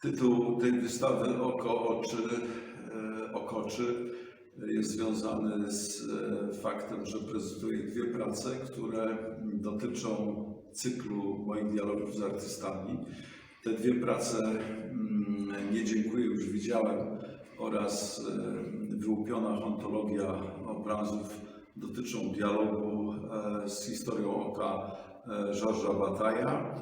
Tytuł tej wystawy Oko, oczy, e, okoczy jest związany z e, faktem, że prezentuję dwie prace, które dotyczą cyklu moich dialogów z artystami. Te dwie prace mm, Nie dziękuję, już widziałem oraz e, wyłupiona ontologia obrazów dotyczą dialogu z historią oka Georgesa Bataja.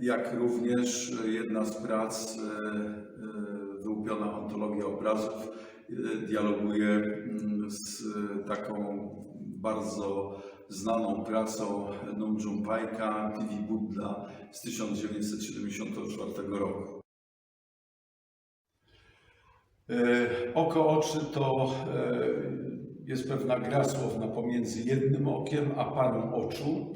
Jak również jedna z prac, e, e, wyłupiona ontologia obrazów, e, dialoguje z taką bardzo znaną pracą Num Jumpajka, TV Buddha z 1974 roku. Oko oczy to jest pewna gra słowna pomiędzy jednym okiem a parą oczu.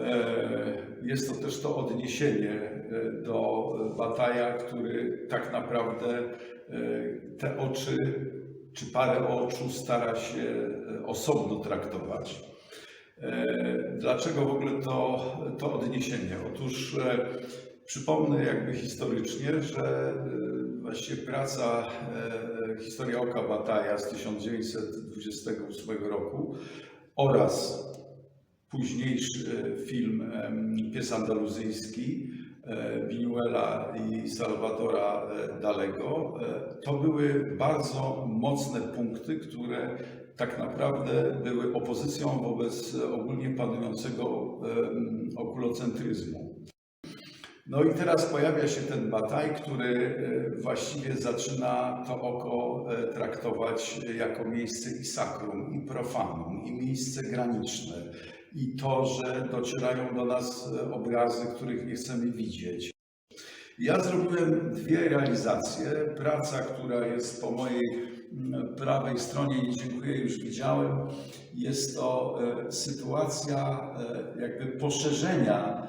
E, Jest to też to odniesienie e, do Bataja, który tak naprawdę e, te oczy czy parę oczu stara się osobno traktować. Dlaczego w ogóle to, to odniesienie? Otóż przypomnę jakby historycznie, że właściwie praca Historia Oka Bataja z 1928 roku oraz późniejszy e, film Pies Andaluzyjski e, Buñuela i Salvadora e, Dalego, e, to były bardzo mocne punkty, które tak naprawdę były opozycją wobec ogólnie panującego okulocentryzmu. No i teraz pojawia się ten Bataj, który e, właściwie zaczyna to oko e, traktować jako miejsce i sakrum, i profanum, i miejsce graniczne. I to, że docierają do nas e, obrazy, których nie chcemy widzieć. Ja zrobiłem dwie realizacje. Praca, która jest po mojej mm, prawej stronie, nie dziękuję, już widziałem. Jest to e, sytuacja e, jakby poszerzenia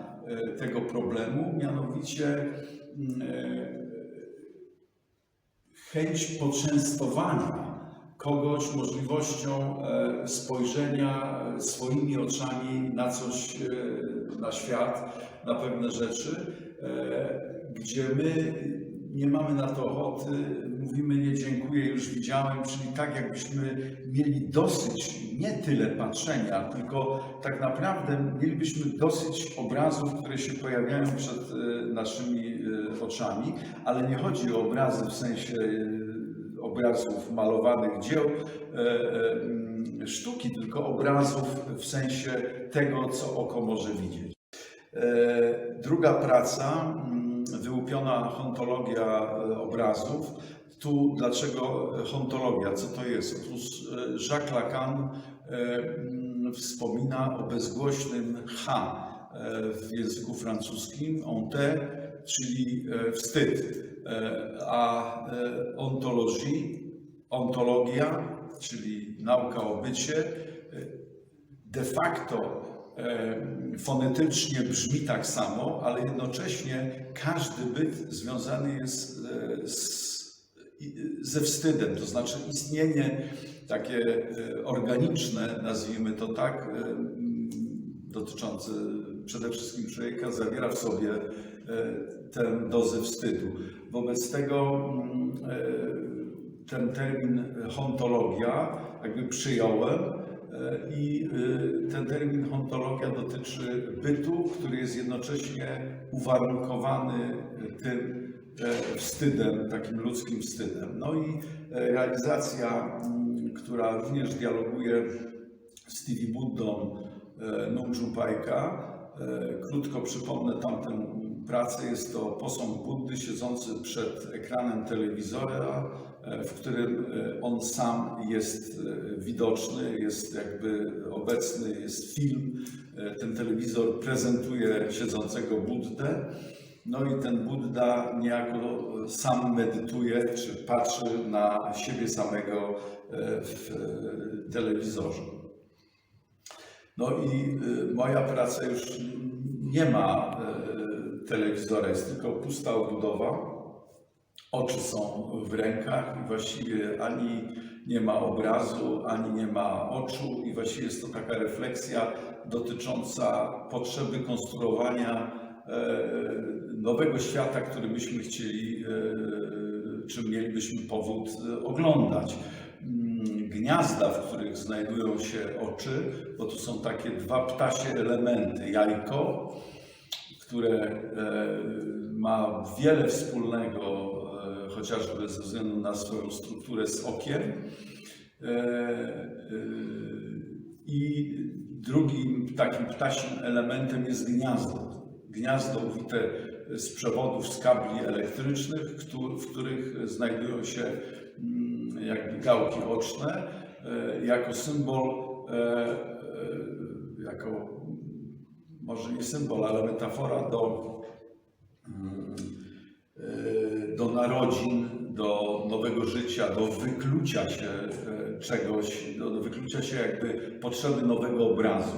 tego problemu, mianowicie mm, chęć poczęstowania kogoś możliwością e, spojrzenia e, swoimi oczami na coś, e, na świat, na pewne rzeczy, gdzie my nie mamy na to ochoty, mówimy nie dziękuję, już widziałem, czyli tak jakbyśmy mieli dosyć nie tyle patrzenia, tylko tak naprawdę mielibyśmy dosyć obrazów, które się pojawiają przed naszymi oczami, ale nie chodzi o obrazy w sensie obrazów malowanych dzieł e, e, mm, sztuki, tylko obrazów w sensie tego, co oko może widzieć. E, Druga praca, mm, wyłupiona hontologia e, obrazów. Tu dlaczego hontologia? Co to jest? Otóż Jacques Lacan mm, wspomina o bezgłośnym H w języku francuskim, honte, czyli e, wstyd, E, a e, ontologii, ontologia, czyli nauka o bycie, de facto fonetycznie brzmi tak samo, ale jednocześnie każdy byt związany jest z, ze wstydem, to znaczy istnienie takie organiczne, nazwijmy to tak, dotyczące przede wszystkim człowieka, zawiera w sobie e, tę dozę wstydu. Wobec tego mm, e, ten termin hontologia jakby przyjąłem e, i ten termin hontologia dotyczy bytu, który jest jednocześnie uwarunkowany tym wstydem, takim ludzkim wstydem. No i realizacja, mm, która również dialoguje z Stevie Buddą. Krótko przypomnę tamtę pracę. Jest to posąg Buddy siedzący przed ekranem telewizora, e, w którym e, on sam jest e, widoczny, jest jakby obecny, jest film. E, Ten telewizor prezentuje siedzącego Buddę. No i ten Buddha niejako sam medytuje, czy patrzy na siebie samego e, w e, telewizorze. No i y, moja praca już nie ma y, telewizora, jest tylko pusta obudowa. Oczy są w rękach i właściwie ani nie ma obrazu, ani nie ma oczu i właściwie jest to taka refleksja dotycząca potrzeby konstruowania e, nowego świata, który byśmy chcieli, e, czy mielibyśmy powód e, oglądać. Gniazda, w których znajdują się oczy, bo tu są takie dwa ptasie elementy. Jajko, które e, ma wiele wspólnego, e, chociażby ze względu na swoją strukturę z okiem. E, I drugim takim ptasim elementem jest gniazdo. Gniazdo uwite z przewodów, z kabli elektrycznych, w których znajdują się mm, jakby gałki oczne, e, jako symbol, e, e, jako może nie symbol, ale metafora do, mm, do narodzin, do nowego życia, do wyklucia się czegoś, do, do wyklucia się jakby potrzeby nowego obrazu.